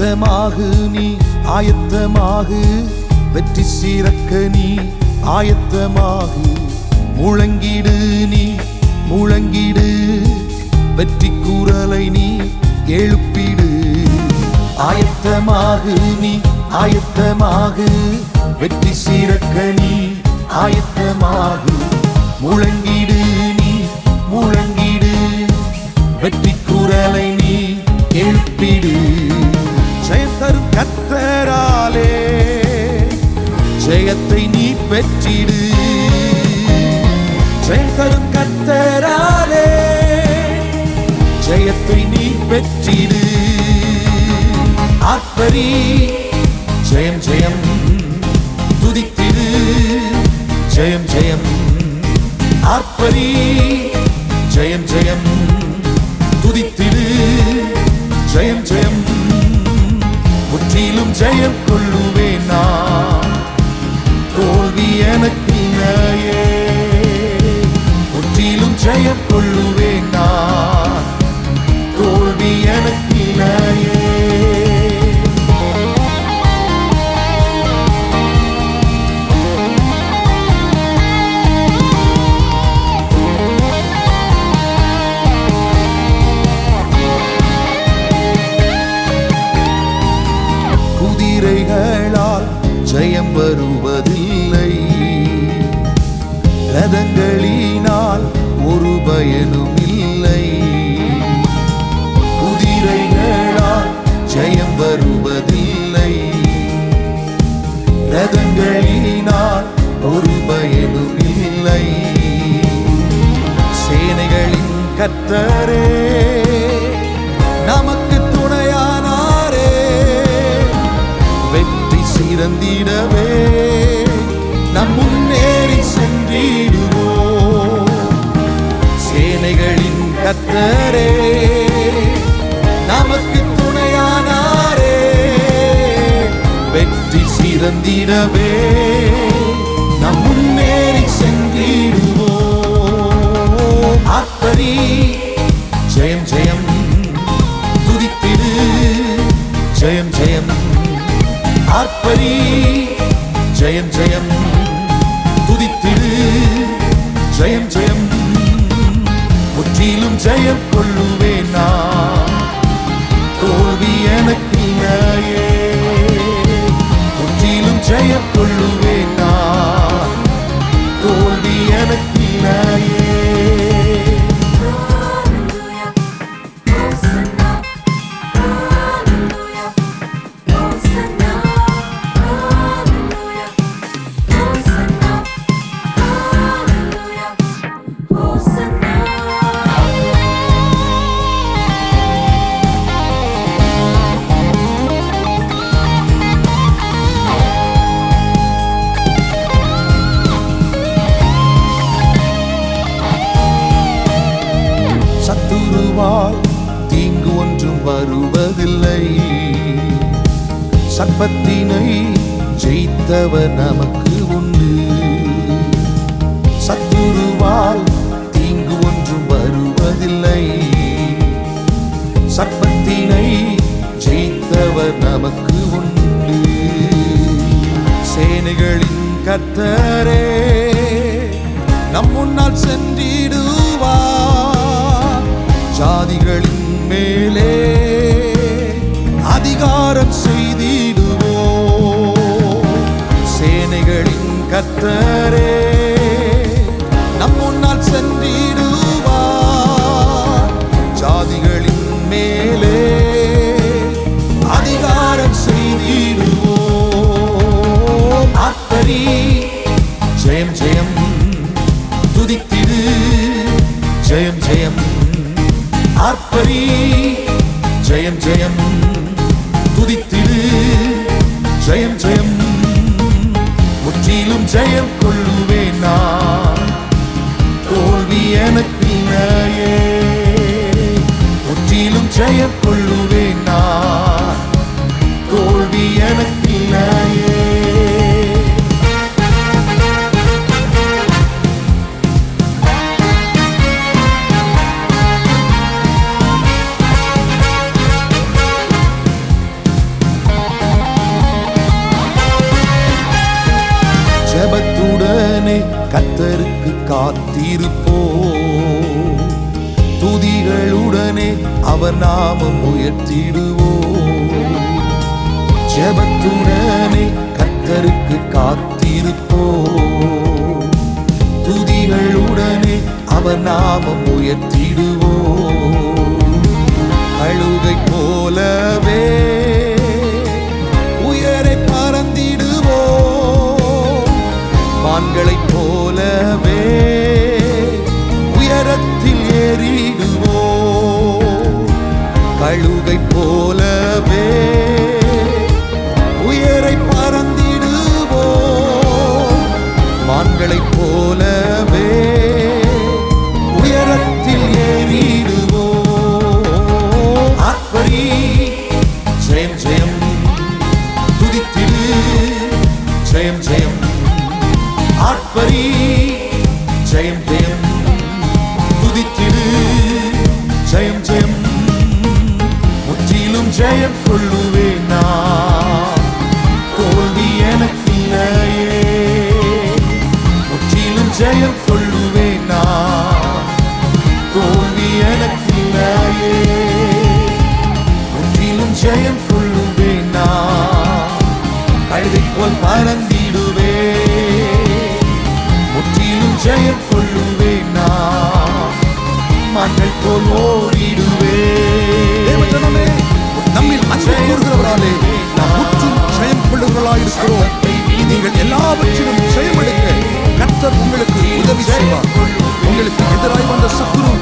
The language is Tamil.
ஆயத்தமாகு நீ ஆயத்தமாகு. வெற்றி சீரக்க நீ ஆயத்தமாகு. முழங்கிடு நீ முழங்கிடு. வெற்றி கூறலை நீ எழுப்பிடு. ஆயத்தமாகு நீ ஆயத்தமாகு. வெற்றி சீரக்க நீ ஆயத்தமாகு. முழங்கிடு நீ முழங்கிடு. வெற்றி குரலை நீ எழுப்பிடு. ஜெயம் தரும் கத்தராலே. ஜெயத்தை நீ பெற்றிடு. ஜெயம் தரும் கத்தராலே. ஜெயத்தை நீ பெற்றிடு. ஆத்மரி ஜெயம் ஜெயம் துதித்திடு. ஜெயம் ஜெயம் ஆத்மரி ஜெயம் ஜெயம் ஜெயம் பயனும் இல்லை. குதிரைகளால் ஜெயம் வருவதில்லை. ரதங்களினால் ஒரு பயனும் இல்லை. சேனைகளின் கத்தரே நமக்கு துணையானாரே. வெற்றி சிறந்திடவே நம் முன்னேறி சென்றிடுவோம் கத்தரே நமக்கு துணையானாரே. வெற்றி சிறந்திடவே நம் முன்னேறி சென்றிடுவோம். ஆத்மரி ஜெயம் ஜெயம். துதித்திடு ஜெயம் ஜெயம். ஆத்மரி ஜெயம் ஜெயம். துதித்திடு ஜெயம் ஜெயம் முற்றிலும் சர்ப்பத்தினை ஜெயித்தவர் நமக்கு உண்டு. சத்துருவால் தீங்கு ஒன்றும் வருவதில்லை. சர்ப்பத்தினை ஜெயித்தவர் நமக்கு உண்டு. சேனைகளின் கத்தரே நம் முன்னால் சென்றிடுவார் ஜாதிகளின் மேலே கர்த்தரே நம் முன்னால் சென்றிடுவார் ஜாதிகளின் மேலே அதிகாரம் செய்திடுவோம். ஆத்மரி ஜெயம் ஜெயம் துதித்திடு. ஜெயம் ஜெயம் ஆர்ப்பரி ஜெயம் ஜெயம் துதித்திடு. ஜெயம் ஜெயம் முற்றிலும் ஜெயம் கொள்ளுவேன் நான். தோல்வி எனக்கு முற்றிலும் ஜெயம் காத்திருப்போ துதிகளுடனே அவர் நாமம் உயர்த்திடுவோ ஜபத்துடனே கர்த்தருக்கு காத்திருப்போ துதிகளுடனே அவர் நாமம் உயர்த்திடுவோ அழுகை போலவே கழுகை போலவே உயரை பறந்திடுவோம். மான்களைப் போலவே உயரத்தில் ஏறிடுவோம். ஆத்மரி ஜெயம் ஜெயம். துதித்திடு ஜெயம் ஜெயம். ஆட்பரி ஜெயம் ஜெயம். துதித்திடு ஜெயம் ஜெயம். ஜெயம் கொள்ளுவேன் நான் தோல்வி எனக்கில்லையே. முற்றிலும் ஜெயம் கொள்ளுவேன் நான் தோல்வி எனக்கில்லையே. முற்றிலும் ஜெயம் கொள்ளுவேன் நான் கழுதை போல் பறந்திடுவே. முற்றிலும் ஜெயம் கொள்ளுவேன் நான் மகள் போல் ஓடிடுவே. தேவஜனமே, நம்மில் அன்பு கூறுகிறவராலே நாம் முற்றும் ஜெயம் கொள்ளுகிறவர்களாயிருக்கிறோம். நீங்கள் எல்லாவற்றிலும் ஜெயம் எடுக்க கர்த்தர் உங்களுக்கு உதவி செய்வார். உங்களுக்கு எதிராய் வந்த சத்துரு